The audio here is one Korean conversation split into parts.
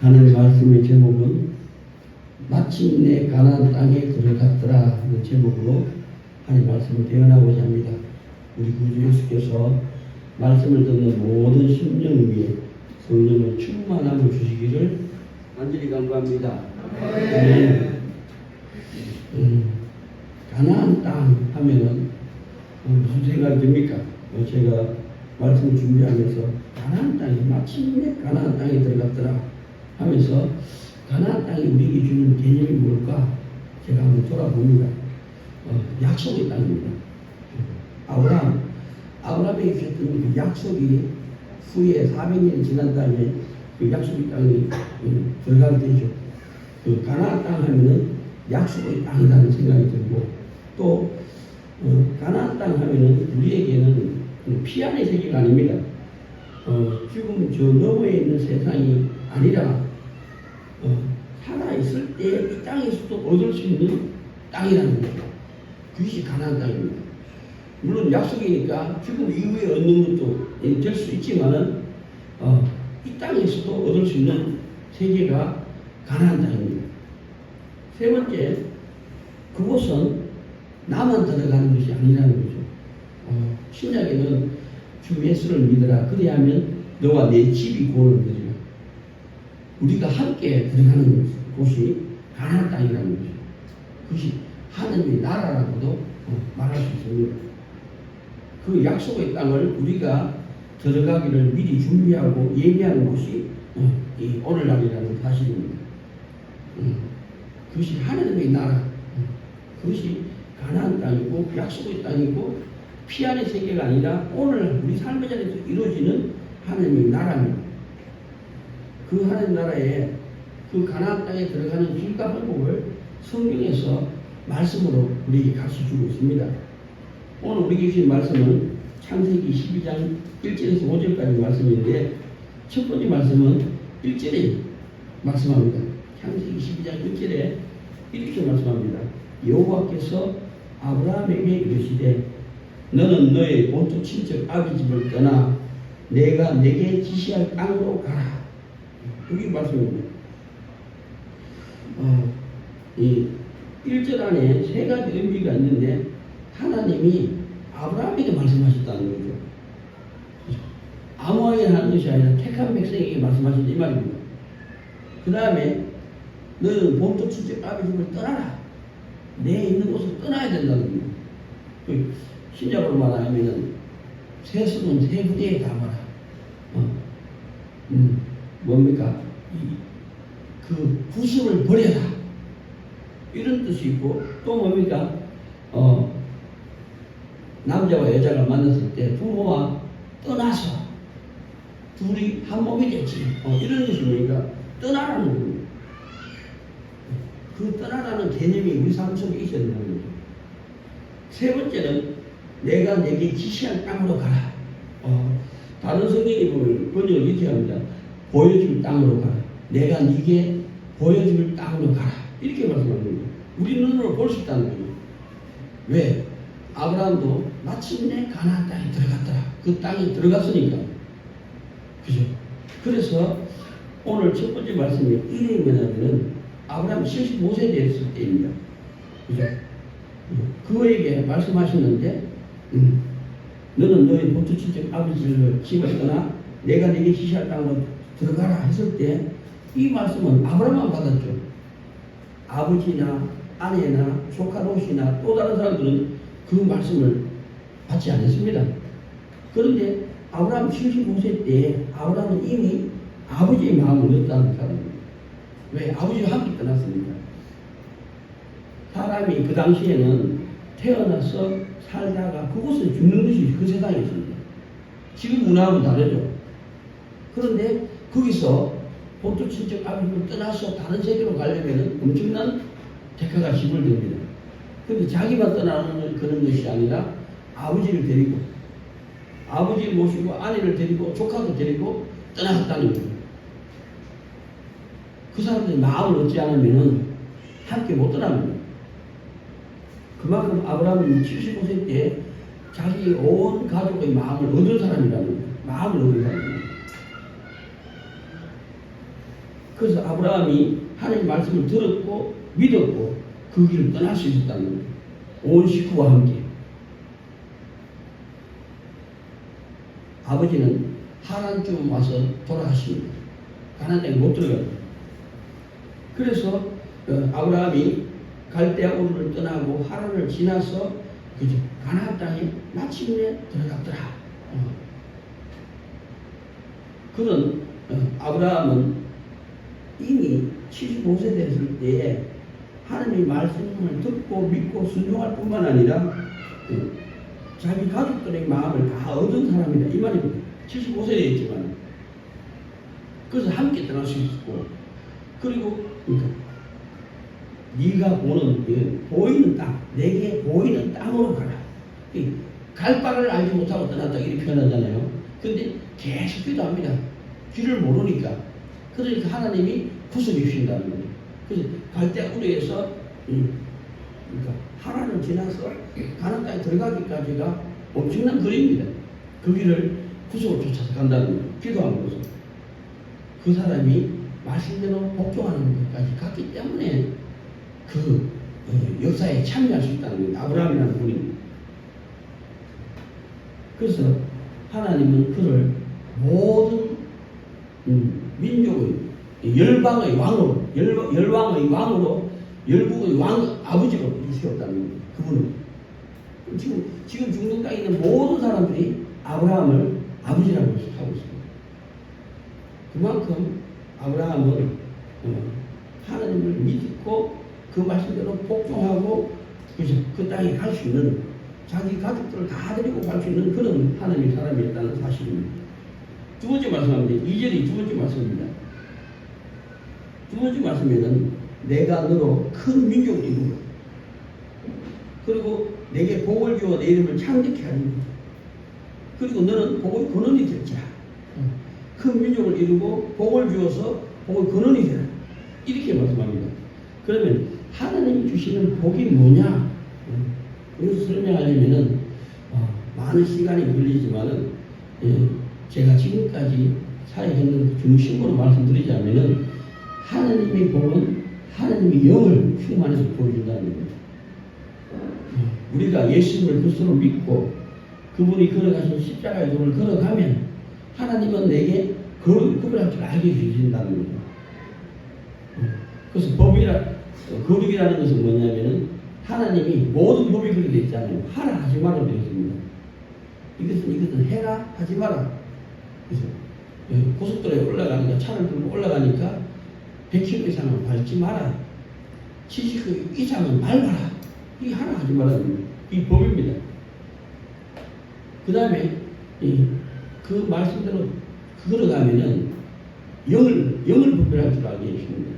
하는 말씀의 제목은 마침내 가나안 땅에 들어갔더라 하는 제목으로 하나님 말씀을 대언하고자 합니다. 우리 구주 예수께서 말씀을 듣는 모든 심령 위에 성령의 충만함을 주시기를 간절히 간구합니다. 네. 음, 가나안 땅 하면은 어, 무슨 생각이 듭니까? 어, 제가 말씀을 준비하면서 가나안 땅이 마침내 가나안 땅에 들어갔더라 하면서 가나안 땅이 우리에게 주는 개념이 뭘까? 제가 한번 돌아봅니다. 어, 약속의 땅입니다. 아브라함, 아브라함에게 주셨던 그 약속이 후에 400년이 지난 다음에 그 약속의 땅에 음, 들어가게 되죠. 그 가나안 땅 하면은 약속의 땅이라는 생각이 들고 또 어, 가나안 땅 하면은 우리에게는 피안의 세계가 아닙니다. 어, 지금 저 너머에 있는 세상이 아니라 어, 살아 있을 때 이 땅에서도 얻을 수 있는 땅이라는 거죠. 그것이 가나안 땅입니다. 물론 약속이니까 죽음 이후에 얻는 것도 될 수 있지만은 어, 이 땅에서도 얻을 수 있는 세계가 가나안 땅입니다. 세 번째, 그곳은 나만 들어가는 것이 아니라는 거죠. 어, 신약에는 주 예수를 믿어라. 그리하면 너와 내 집이 구원을 얻으리라. 우리가 함께 들어가는 곳이 가나안 땅이라는 거죠. 그것이 하나님의 나라라고도 어, 말할 수 있습니다. 그 약속의 땅을 우리가 들어가기를 미리 준비하고 예비하는 곳이 어, 이 오늘날이라는 사실입니다. 음, 그것이 하나님의 나라, 음, 그것이 가나안 땅이고 약속의 땅이고 피안의 세계가 아니라 오늘 우리 삶의 자리에서 이루어지는 하나님의 나라입니다. 그 하나님 나라에 그 가나안 땅에 들어가는 길과 방법을 성경에서 말씀으로 우리에게 가르쳐 주고 있습니다. 오늘 우리에게 주신 말씀은 창세기 12장 1절에서 5절까지 말씀인데 첫 번째 말씀은 1절에 말씀합니다. 창세기 12장 1절에 이렇게 말씀합니다. 여호와께서 아브라함에게 이르시되 너는 너의 본토 친척 아비 집을 떠나 내가 내게 지시할 땅으로 가라. 여기 말씀입니다. 어, 이 1절 안에 세 가지 의미가 있는데 하나님이 아브라함에게 말씀하셨다는 거죠. 아무에게 하는 것이 아니라 택한 백성에게 말씀하신다 이 말입니다. 그 다음에 너는 본토 친척 아비 집을 떠나라. 내 있는 곳을 떠나야 된다는 겁니다. 그 신약으로 말하면 새 손은 새 부대에 담아라. 어, 음, 뭡니까? 이, 그 구심을 버려라. 이런 뜻이 있고 또 뭡니까? 어, 남자와 여자가 만났을 때 부모와 떠나서 둘이 한 몸이 됐지. 어, 이런 뜻이 뭡니까? 떠나라는 겁니다. 그 떠나라는 개념이 우리 삶 속에 된다는 거죠. 세 번째는 내가 내게 지시한 땅으로 가라. 어, 다른 성경에 보면 번역을 이렇게 합니다. 보여줄 땅으로 가라. 내가 네게 보여줄 땅으로 가라. 이렇게 말씀합니다. 우리 눈으로 볼 수 있다는 거예요. 왜? 아브라함도 마침내 가나안 땅에 들어갔더라. 그 땅에 들어갔으니까. 그죠? 그래서 오늘 첫 번째 말씀이 이름이 뭐냐면은 아브라함 75세 됐을 때입니다. 그죠? 그에게 말씀하셨는데, 음, 너는 너의 본토 친척 아버지를 집을 떠나 내가 내게 지시할 땅으로 들어가라 했을 때 이 말씀은 아브라함만 받았죠. 아버지나 아내나 조카 롯이나 또 다른 사람들은 그 말씀을 받지 않았습니다. 그런데 아브라함 75세 때 아브라함은 이미 아버지의 마음을 얻었다는 사람입니다. 왜? 아버지와 함께 떠났습니다. 사람이 그 당시에는 태어나서 살다가 그곳에 죽는 것이 그 세상이었습니다. 지금 문화하고 다르죠. 그런데 거기서 본토 친척 아버지를 떠나서 다른 세계로 가려면 엄청난 대가가 지불됩니다. 그런데 자기만 떠나는 그런 것이 아니라 아버지를 데리고 아버지를 모시고 아내를 데리고 조카도 데리고 떠나갔다는 거예요. 그 사람들이 마음을 얻지 않으면 함께 못 떠납니다. 그만큼 아브라함은 75세 때 자기 온 가족의 마음을 얻은 사람이라는 거예요. 마음을 얻은 사람입니다. 그래서 아브라함이 하나님 말씀을 들었고 믿었고 그 길을 떠날 수 있었다는 거예요. 온 식구와 함께. 아버지는 하란쯤 와서 돌아가십니다. 땅에 못 들어가요. 그래서 어, 아브라함이 갈대아 우르를 떠나고 하란을 지나서 그죠 가나안 땅에 마침내 들어갔더라. 어. 그는 어, 아브라함은 이미 75세 됐을 때에 하나님의 말씀을 듣고 믿고 순종할 뿐만 아니라 어, 자기 가족들의 마음을 다 얻은 사람이다 이 말입니다. 75세 됐지만 그래서 함께 떠날 수 있었고 그리고 그러니까 네가 보는 그 보이는 땅 내게 보이는 땅으로 가라. 이갈 바를 알지 못하고 떠났다 이렇게 표현하잖아요. 근데 계속 기도합니다. 길을 모르니까. 그러니까 하나님이 구속해 주신다는 거예요. 그래서 갈대 우리에서 그러니까 하나를 지나서 땅에 들어가기까지가 엄청난 거리입니다. 그 길을 구속을 쫓아서 간다는 거예요. 기도함으로써. 그 사람이 말씀대로 복종하는 것까지 갔기 때문에 그 어, 역사에 참여할 수 있다는 거예요. 아브라함이라는 분이. 그래서 하나님은 그를 모든 음, 민족의 열방의 왕으로 열, 열왕의 왕으로 열국의 왕 아버지로 세웠다는. 그분은 지금 지금 중동 땅에 있는 모든 사람들이 아브라함을 아버지라고 하고 있습니다. 그만큼 아브라함은 어, 하나님을 믿고 그 말씀대로 복종하고? 그 땅에 갈 수 있는 자기 가족들을 다 데리고 갈 수 있는 그런 하나님의 사람이었다는 사실입니다. 두 번째 말씀합니다. 2절이 두 번째 말씀입니다. 두 번째 말씀에는 내가 너로 큰 민족을 이루고 그리고 내게 복을 주어 내 이름을 창대케 하니 그리고 너는 복의 근원이 될지라 큰 민족을 이루고 복을 주어서 복의 근원이 되라 이렇게 말씀합니다. 그러면 하나님이 주시는 복이 뭐냐? 이것을 설명하려면은 어, 많은 시간이 걸리지만은 예, 제가 지금까지 사역했는 중심으로 말씀드리자면은 하나님의 복은 하나님의 영을 충만해서 보여준다는. 어, 우리가 예수님을 그리스도로 믿고 그분이 걸어가신 십자가의 도를 걸어가면 하나님은 내게 그 구별할 줄 알게 거예요. 어, 그래서 법이라 어, 거룩이라는 것은 뭐냐면은 하나님이 모든 법이 그렇게 되어 있잖아요. 하라 하지 말아 되어 있습니다. 이것은 이것은 해라 하지 마라. 예, 고속도로에 올라가니까 차를 들고 올라가니까 100km 이상은 밟지 마라. 70km 이상은 밟아라. 이게 하나 하지 말라는 이 법입니다. 그 다음에 그 말씀대로 걸어가면은 영을 영을 분별할 줄 알게 해주십니다.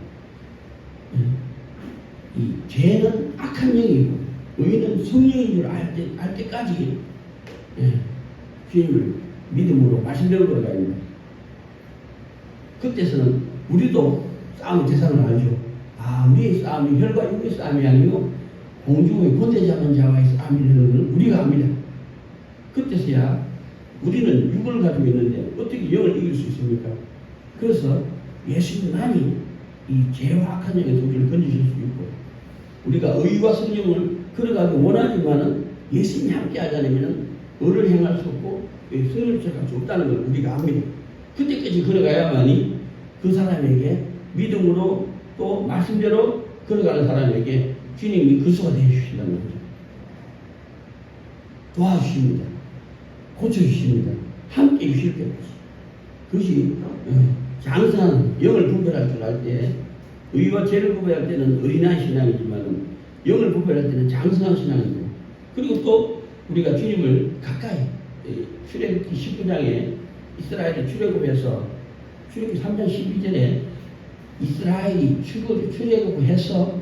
예. 이 죄는 악한 영이고 의는 성령인 줄 알 때, 알 때까지 예, 주님을 믿음으로 말씀대로 걸어가야. 그때서는 우리도 싸움의 대상을 알죠. 아, 우리의 싸움이 혈과 육의 싸움이 아니고 공중의 권세 잡은 자와의 싸움이라는 걸 우리가 압니다. 그때서야 우리는 육을 가지고 있는데 어떻게 영을 이길 수 있습니까? 그래서 예수님만이 이 죄와 악한 영의 도기를 건지실 수 있고 우리가 의와 성령을 걸어가기 원하지만은 예수님이 함께 하지 않으면 의를 행할 수 성령을 쫓아갈 수 없다는 걸 우리가 압니다. 그때까지 걸어가야만이 그 사람에게 믿음으로 또 말씀대로 걸어가는 사람에게 주님이 그수가 되어주신다는 거죠. 도와주십니다. 고쳐주십니다. 함께 해주실 때 그것이 어, 장성한 영을 분별할 줄 알 때 의와 죄를 구별할 때는 어린아이 신앙이지만 영을 분별할 때는 장성한 신앙이고 그리고 또 우리가 주님을 가까이 출애굽기 19장에 이스라엘이 출애굽해서 출애굽기 3장 12절에 이스라엘이 출애굽해서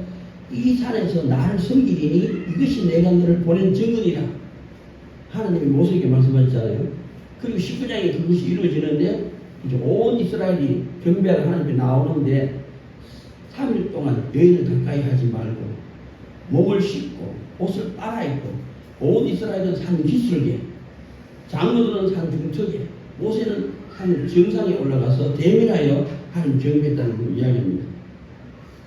이 산에서 나를 섬기리니 이것이 내가 너를 보낸 증언이라 하나님이 모세에게 말씀하셨잖아요. 그리고 19장에 그것이 이루어지는데 이제 온 이스라엘이 경배하러 하나님께 나오는데 3일 동안 여인을 가까이 하지 말고 목을 씻고 옷을 빨아입고 온 이스라엘은 산 기슭에 장로들은 산 중턱에 모세는 하나님 정상에 올라가서 대면하여 하나님 경배했다는 걸 이야기합니다.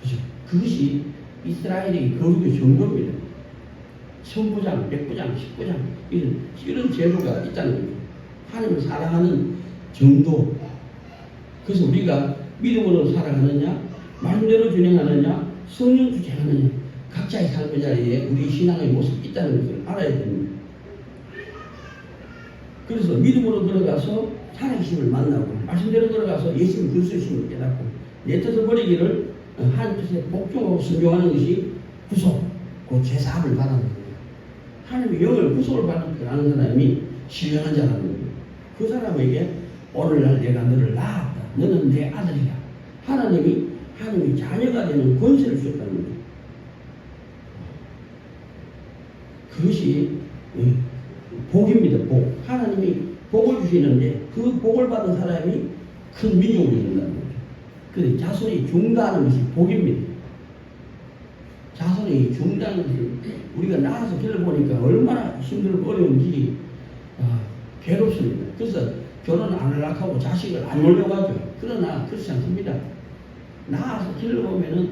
그죠? 그것이 이스라엘의 거룩의 정도입니다. 천부장, 백부장, 십부장 이런 이런 제도가 있다는 겁니다. 하나님을 사랑하는 정도. 그래서 우리가 믿음으로 살아가느냐, 말대로 진행하느냐, 성령 주체하느냐, 각자의 삶의 자리에 우리 신앙의 모습이 있다는 것을 알아야 됩니다. 그래서 믿음으로 들어가서 살아계심을 만나고 말씀대로 들어가서 예수님 그리스도심을 깨닫고 내 뜻을 버리기를 어, 하나님 뜻에 복종하고 순종하는 것이 구속, 그 죄사함을 받는 겁니다. 하나님의 영을 구속을 받는 사람이 신령한 자라는 겁니다. 그 사람에게 오늘날 내가 너를 낳았다. 너는 내 아들이야. 하나님이 하나님의 자녀가 되는 권세를 주셨다는 겁니다. 그것이 어, 복입니다. 복. 하나님이 복을 주시는데 그 복을 받은 사람이 큰 민족이 된다는 거죠. 그 자손이 중다하는 것이 복입니다. 자손이 중다하는 것을 우리가 나와서 길러보니까 얼마나 힘들고 어려운지 아, 괴롭습니다. 그래서 결혼 안 하려고 하고 자식을 안 올려고 하죠. 그러나 그렇지 않습니다. 나와서 길러보면은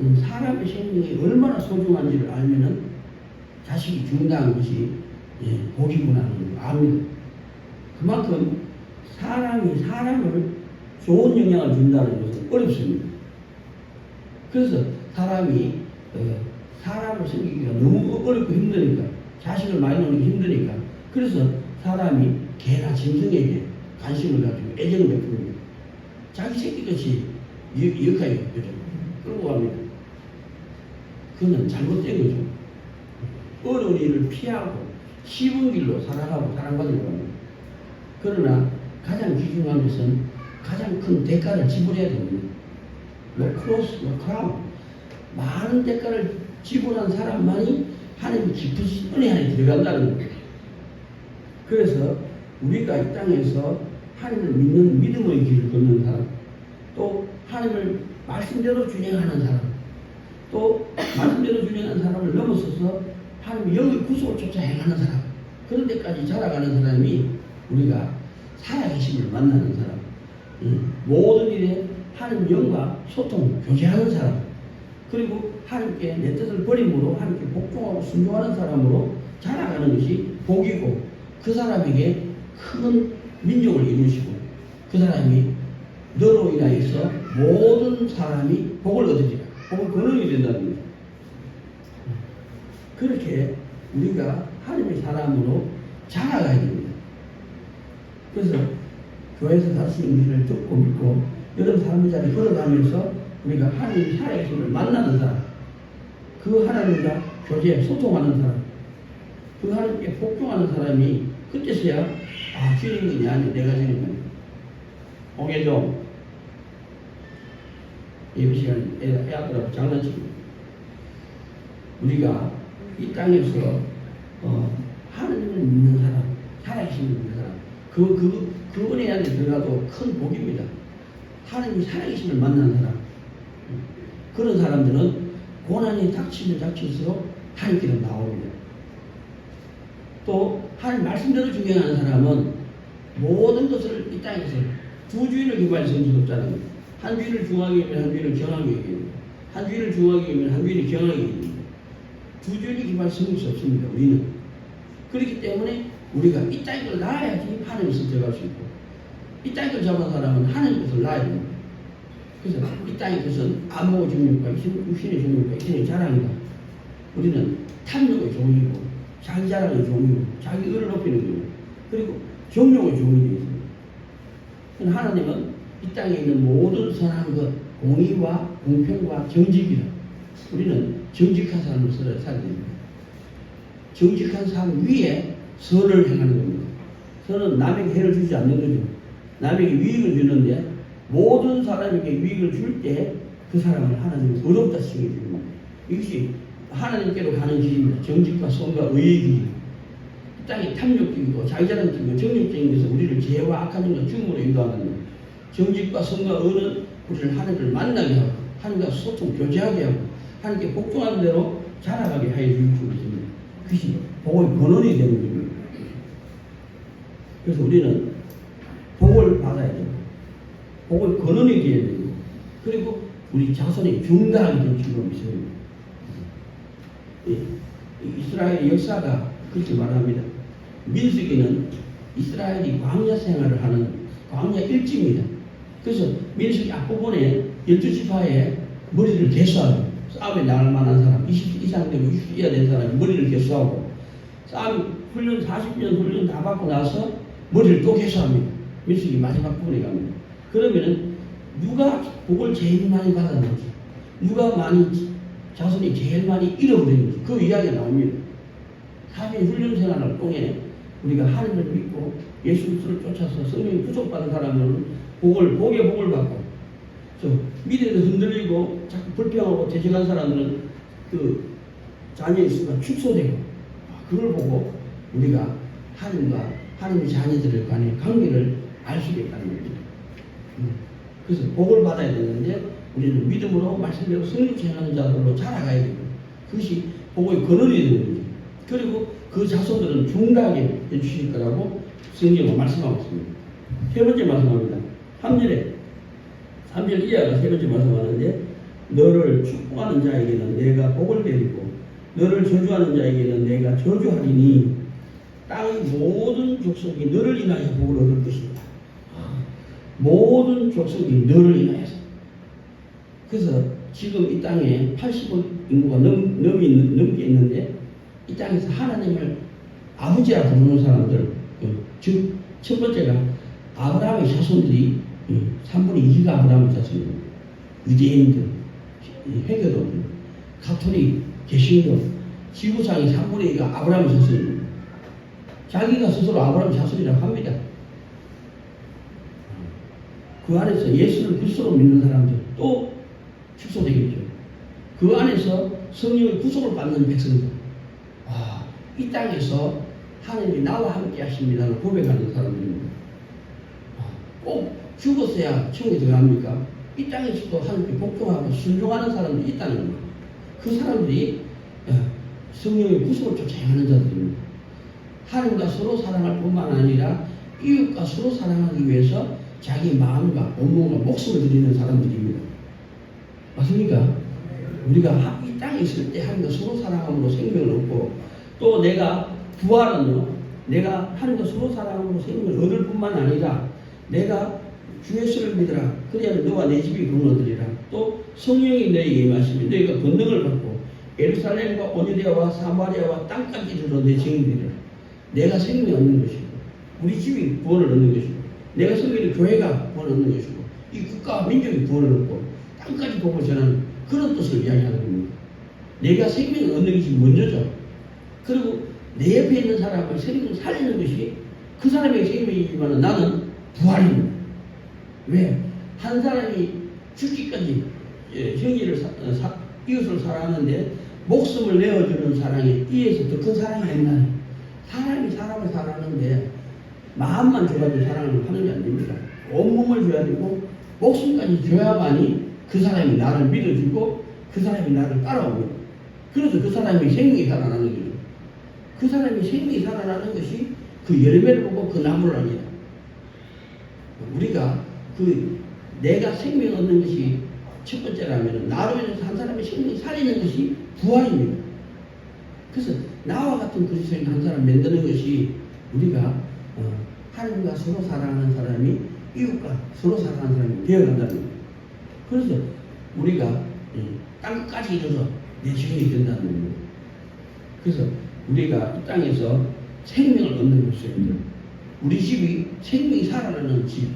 음, 사람의 생명이 얼마나 소중한지를 알면은 자식이 중다한 것이 예, 하는 걸 압니다. 그만큼 사람이 사람을 좋은 영향을 준다는 것은 어렵습니다. 그래서 사람이 어, 사람을 생기기가 너무 어렵고 힘드니까 자식을 많이 놓는 게 힘드니까 그래서 사람이 개나 짐승에게 관심을 가지고 애정을 베풉니다. 자기 새끼 것이 역할이 그죠. 끌고 갑니다. 그는 잘못된 거죠. 어려운 일을 피하고 쉬운 길로 살아가고 사랑받으려고. 그러나 가장 귀중한 것은 가장 큰 대가를 지불해야 됩니다. 뭐 크로스, 뭐 많은 대가를 지불한 사람만이 하나님 깊으신 은혜 안에 들어간다는 겁니다. 그래서 우리가 이 땅에서 하나님을 믿는 믿음의 길을 걷는 사람, 또 하나님을 말씀대로 준행하는 사람, 또 말씀대로 준행하는 사람을 넘어서서 하나님 영의 구속을 쫓아 행하는 사람, 그런 데까지 자라가는 사람이 우리가 살아계심을 만나는 사람, 음, 모든 일에 하나님 영과 소통, 교제하는 사람, 그리고 하나님께 내 뜻을 버림으로 하나님께 복종하고 순종하는 사람으로 자라가는 것이 복이고 그 사람에게 큰 민족을 이루시고 그 사람이 너로 인하여서 모든 사람이 복을 얻으리라. 복을 거느게 된다는 거예요. 그렇게 우리가 하나님의 사람으로 자라가야 됩니다. 그래서 교회에서 다스리는 일을 듣고 믿고 여러 사람의 자리에 걸어가면서 우리가 하나님 살아계심을 만나는 사람 그 하나님과 교제 소통하는 사람 그 하나님께 복종하는 사람이 그때서야 아 주님이 아니 내가 주님은 홍해종. 예배 시간 애, 애들하고 장난치고. 우리가 이 땅에서 어, 하나님을 믿는 사람 살아계신 믿는 사람 그, 그, 그 은혜 안에 들어가도 큰 복입니다 하나님이 살아계심을 만난 사람 그런 사람들은 고난이 닥치면 닥칠수록 하나님께로 나옵니다 또 하나님 말씀대로 중요한 사람은 모든 것을 이 땅에서 두 주인을 기반해 성수 없다는 겁니다. 한 주인을 중하게 하면 한 주인을 경하게 합니다. 한 주인을 중하게 하면 한 주인을 경하게 합니다. 두 주인이 기반해 성수 수 없습니다. 우리는 그렇기 때문에 우리가 이걸 낳아야지 하나님께서 들어갈 수 있고 이걸 잡은 사람은 하나님 것을 낳아야 됩니다. 그래서 이 땅의 것은 안목의 종류과 육신의 종류과 육신의 자랑이다. 우리는 탐욕의 종이고 자기 자랑의 종이고 자기 의를 높이는 거예요. 그리고 정욕의 종이 되어 하나님은 이 땅에 있는 모든 선한 것, 공의와 공평과 정직이다. 우리는 정직한 삶을 살아야 됩니다. 정직한 삶 위에 선을 행하는 겁니다. 선은 남에게 해를 주지 않는 거죠. 남에게 유익을 주는데 모든 사람에게 유익을 줄 때 그 사람을 하나님은 의롭다 칭해 줍니다. 이것이 하나님께로 가는 길입니다. 정직과 선과 의의 길. 이 땅이 탐욕적이고 자기자랑적이고 정욕적인 것은 우리를 죄와 악한 일과 죽음으로 인도하는 거예요. 정직과 선과 의는 우리를 하나님을 만나게 하고 하나님과 소통 교제하게 하고 하나님께 복종하는 대로 자라가게 하여 수 있습니다. 그것이 복의 근원이 되는 겁니다. 그래서 우리는 복을 받아야 돼요. 복을 거느리게 해야 돼요. 그리고 우리 자손이 중대하게 될 줄로 믿습니다. 이- 이 이스라엘 역사가 그렇게 말합니다. 민수기는 이스라엘이 광야 생활을 하는 광야 일지입니다. 그래서 민수기 앞부분에 열두 지파에 머리를 개수하고 싸움에 나갈 만한 사람 20세 이상 되고 60세 이하 된 사람이 머리를 개수하고 싸움 훈련 40년 훈련 다 받고 나서 머리를 또 개수합니다. 민수기 마지막 부분에 갑니다. 그러면은 누가 복을 제일 많이 받았는지 누가 많이 자손이 제일 많이 잃어버리는지 그 이야기가 나옵니다. 사실 훈련 생활을 통해 우리가 하나님을 믿고 예수 그리스도를 쫓아서 성령이 부족받은 사람은 복을 복의 복을 받고 저 미래에서 흔들리고 자꾸 불평하고 대적한 사람들은 그 자녀의 수가 축소되고 아, 그걸 보고 우리가 하나님과 하나님의 자녀들을 간의 관계를 알 수 있다는 겁니다. 음. 그래서 복을 받아야 되는데 우리는 믿음으로 말씀대로 성령 체하는 자들로 자라가야 됩니다. 그것이 복의 근원이 되는 거죠. 그리고 그 자손들은 중대하게 해주실 거라고 성경은 말씀하고 있습니다. 세 번째 말씀합니다. 3절에 3절 이하가 세 번째 말씀하는데 너를 축복하는 자에게는 내가 복을 내리고 너를 저주하는 자에게는 내가 저주하리니 땅의 모든 족속이 너를 인하여 복을 얻을 것이다. 모든 족속이 너를 인하여서. 그래서 지금 이 땅에 80억 인구가 넘, 넘이, 넘게 있는데 이 땅에서 하나님을 아버지라 부르는 사람들, 그, 즉, 첫 번째가 아브라함의 자손들이 3분의 2가 아브라함의 자손입니다. 유대인들, 이 회교도들, 가톨릭, 개신교, 지구상의 3분의 2가 아브라함의 자손입니다. 자기가 스스로 아브라함 자손이라고 합니다. 그 안에서 예수를 그리스도로 믿는 사람들 또 축소되겠죠. 그 안에서 성령의 구속을 받는 백성들. 아, 이 땅에서 하나님이 나와 함께 하십니다를 고백하는 사람들입니다. 아, 꼭 죽었어야 천국에 들어갑니까? 이 땅에서도 하나님께 복종하고 순종하는 사람들이 있다는 겁니다. 그 사람들이 어, 성령의 구속을 쫓아 행하는 자들입니다. 하나님과 서로 사랑할 뿐만 아니라 이웃과 서로 사랑하기 위해서 자기 마음과 온몸과 목숨을 드리는 사람들입니다. 맞습니까? 우리가 하- 이 땅에 있을 때 하나님과 서로 사랑함으로 생명을 얻고 또 내가 부활은요 내가 하나님과 서로 사랑함으로 생명을 얻을 뿐만 아니라 내가 주 예수를 믿으라 그래야 너와 내 집이 구원 얻으리라 또 성령이 너에게 임하시면 너희가 권능을 받고 예루살렘과 오니데아와 사마리아와 땅까지 이르러 내 증인되리라 내가 생명을 얻는 것이고 우리 집이 구원을 얻는 것이고 내가 섬기는 교회가 구원을 얻는 것이고 이 국가와 민족이 구원을 얻고 땅까지 복을 전하는 그런 뜻을 이야기하는 겁니다. 내가 생명을 얻는 것이 먼저죠. 그리고 내 옆에 있는 사람을 생명을 살리는 것이 그 사람의 생명이지만 나는 부활입니다. 왜? 한 사람이 죽기까지 예, 형제를 사, 어, 사- 이웃을 사랑하는데 목숨을 내어주는 사랑에 이에서 더 큰 사랑이 있나요? 사람이 사람을 사랑하는데 마음만 줘가지고 사랑을 하는 게안 됩니다. 온몸을 줘야 되고 목숨까지 줘야만이 그 사람이 나를 믿어주고 그 사람이 나를 따라옵니다. 그래서 그 사람이 생명이 살아나는 거죠. 그 사람이 생명이 살아나는 것이 그 열매를 보고 그 나무를 합니다. 우리가 그 내가 생명 얻는 것이 첫 번째라면 나로 인해서 한 사람의 생명이 살리는 것이 부활입니다. 그래서 나와 같은 그리스도인 한 사람 만드는 것이 우리가 어, 하나님과 서로 사랑하는 사람이 이웃과 서로 사랑하는 사람이 되어간다는 거예요. 그래서 우리가 이 땅까지 이르러 내 주인이 된다는 거예요. 그래서 우리가 이 땅에서 생명을 얻는 것입니다. 우리 집이 생명이 살아나는 집,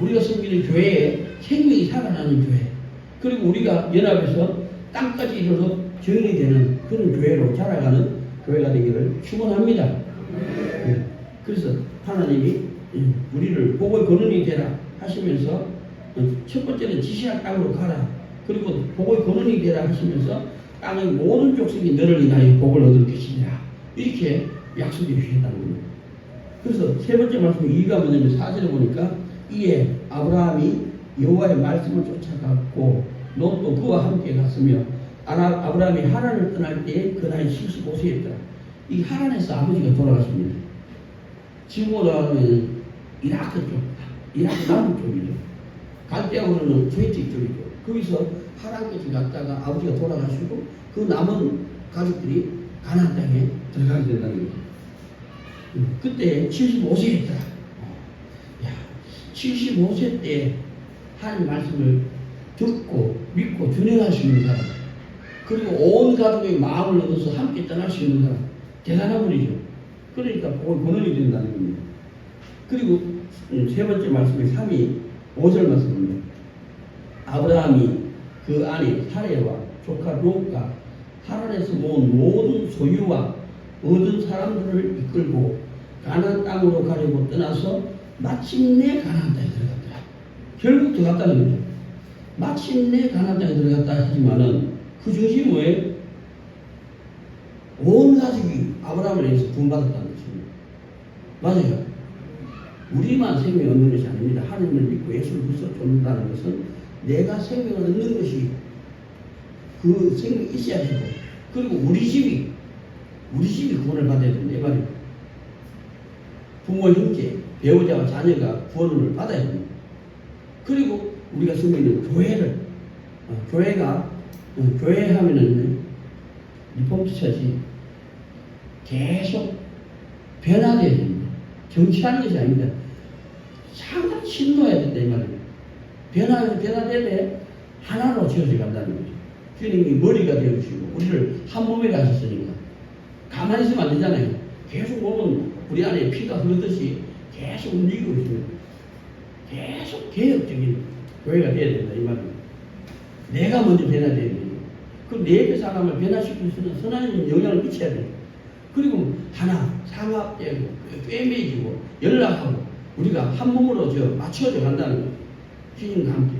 우리가 섬기는 교회에 생명이 살아나는 교회, 그리고 우리가 연합해서 땅까지 이르러 주인이 되는 그런 교회로 자라가는 교회가 되기를 축원합니다. 예. 그래서 하나님이 예, 우리를 복의 근원이 되라 하시면서 어, 첫 번째는 지시할 땅으로 가라. 그리고 복의 근원이 되라 하시면서 땅의 모든 족속이 너를 인하여 복을 얻을 것이니라. 이렇게 약속해 주셨다는 겁니다. 그래서 세 번째 말씀 이가 뭐냐면 사절에 보니까 이에 아브라함이 여호와의 말씀을 쫓아갔고 롯도 그와 함께 갔으며 아브라함이 하란을 떠날 때에 그 나이 75세였더라. 이 하란에서 아버지가. 지금으로 하면 이라크 쪽 이라크 남부 쪽이죠. 갈대아우르는 소위틱 쪽이죠. 거기서 하란까지 갔다가 아버지가 돌아가시고 그 남은 가족들이 가나안 땅에 들어가게 된다는 거죠. 음, 그때 75세였더라. 야, 75세 때 하나님 말씀을 듣고 믿고 준행할 수 있는 사람 그리고 온 가족의 마음을 얻어서 함께 떠날 수 있는 사람 대단한 분이죠. 그러니까 복을 권원이 된다는 겁니다. 그리고 음, 세 번째 말씀이 3이 5절 말씀입니다. 아브라함이 그 아내 사레와 조카 롯과 하란에서 모은 모든 소유와 얻은 사람들을 이끌고 가나안 땅으로 가려고 떠나서 마침내 가나안 땅에 들어갔다. 결국 들어갔다는 거죠. 마침내 가나안 땅에 들어갔다 하지만은 그 중심이 뭐예요? 온 가족이 아브라함을 위해서 구원받았다는 것입니다. 맞아요. 우리만 생명 얻는 것이 아닙니다. 하나님을 믿고 예수를 그리스도 쫓는다는 것은 내가 생명을 얻는 것이 그 생명이 있어야 되고 그리고 우리 집이 우리 집이 구원을 받아야 된다 이 말이에요. 부모, 형제, 배우자와 자녀가 구원을 받아야 됩니다. 그리고 우리가 있는 교회를 어, 교회가 어, 교회 하면은 리폼트 처치 계속 변화돼야 됩니다. 정치하는 것이 아닙니다. 상당히 신도해야 된다 이 말이에요. 변화 변화되면 하나로 지어져 간다는 거죠. 주님이 머리가 되어주시고 우리를 한 몸에 가셨으니까 가만히 있으면 안 되잖아요. 계속 몸은 우리 안에 피가 흐르듯이 계속 움직이고 있습니다. 계속 개혁적인 교회가 돼야 된다 이 말이에요. 내가 먼저 변화돼야 돼요. 그럼 내옆 사람을 변화시킬 수 있는 선한 영향을 미쳐야 돼요. 그리고 하나 상합되고 꿰매지고 연락하고 우리가 한 몸으로 저 맞춰져 간다는 거예요. 주님과 함께.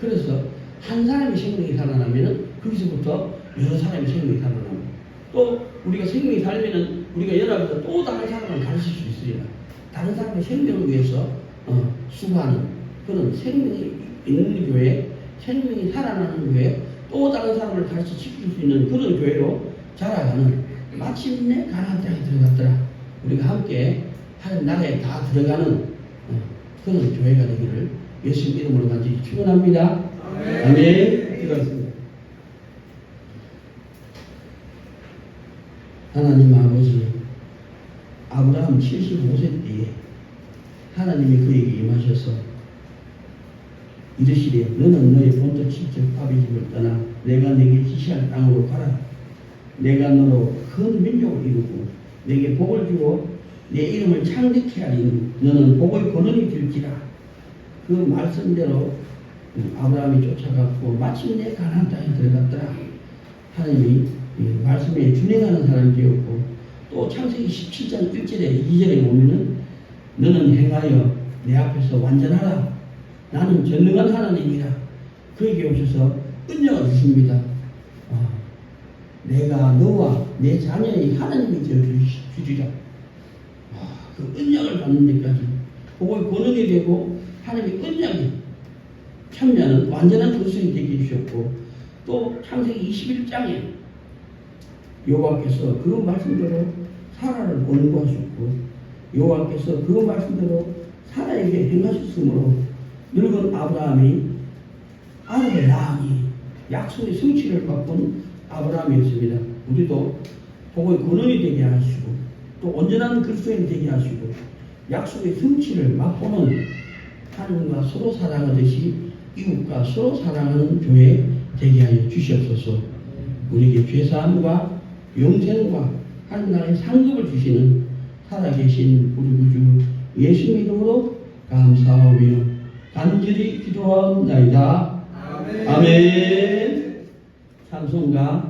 그래서 한 사람의 생명이 살아나면은 거기서부터 여러 사람의 생명이 살아납니다. 또 우리가 생명이 살면은 우리가 연합해서 또 다른 사람을 가르칠 수 있으리라. 다른 사람의 생명을 위해서 어, 수고하는 그런 생명이 있는 교회, 생명이 살아나는 교회, 또 다른 사람을 가르쳐 지킬 수 있는 그런 교회로 자라가는 마침내 가나안 땅에 들어갔더라. 우리가 함께 하나님 나라에 다 들어가는 어, 그런 교회가 되기를 예수 이름으로 간절히 축원합니다. 아멘. 기도하겠습니다. 하나님 아버지, 아브라함 75세 때에 하나님이 그에게 임하셔서 이르시되 너는 너의 본토 친척 아비 집을 떠나 내가 내게 지시할 땅으로 가라. 내가 너로 큰 민족을 이루고 내게 복을 주고 내 이름을 창대케 하리니 너는 복의 권원이 될지라. 그 말씀대로 아브라함이 쫓아갔고 마침내 가나안 땅에 들어갔더라. 하나님이 이 말씀에 준행하는 사람이 되었고 또 창세기 17장 1절에 2절에 보면은 너는 행하여 내 앞에서 완전하라. 나는 전능한 하나님이라. 그에게 오셔서 은혜가 주십니다. 아, 내가 너와 내 자녀의 하나님이 되어 주시- 주리라. 아, 그 은약을 받는 데까지 복의 권능이 되고 하나님의 은약이 참여하는 완전한 그리스도인이 되게 해주셨고 또 창세기 21장에 여호와께서 그 말씀대로 사라를 권고하셨고 여호와께서 그 말씀대로 사라에게 행하셨으므로 늙은 아브라함이 아들을 낳으니 약속의 성취를 바꾼 아브라함이었습니다. 우리도 복의 근원이 되게 하시고 또 온전한 그리스도인이 되게 하시고 약속의 성취를 맛보는 하나님과 서로 사랑하듯이 이웃과 서로 사랑하는 교회 되게 하여 주시옵소서. 우리에게 죄사함과 영생과 하나님 나라의 상급을 주시는 살아계신 우리 구주 예수 이름으로 감사하며 간절히 기도하옵나이다. 아멘. 찬송가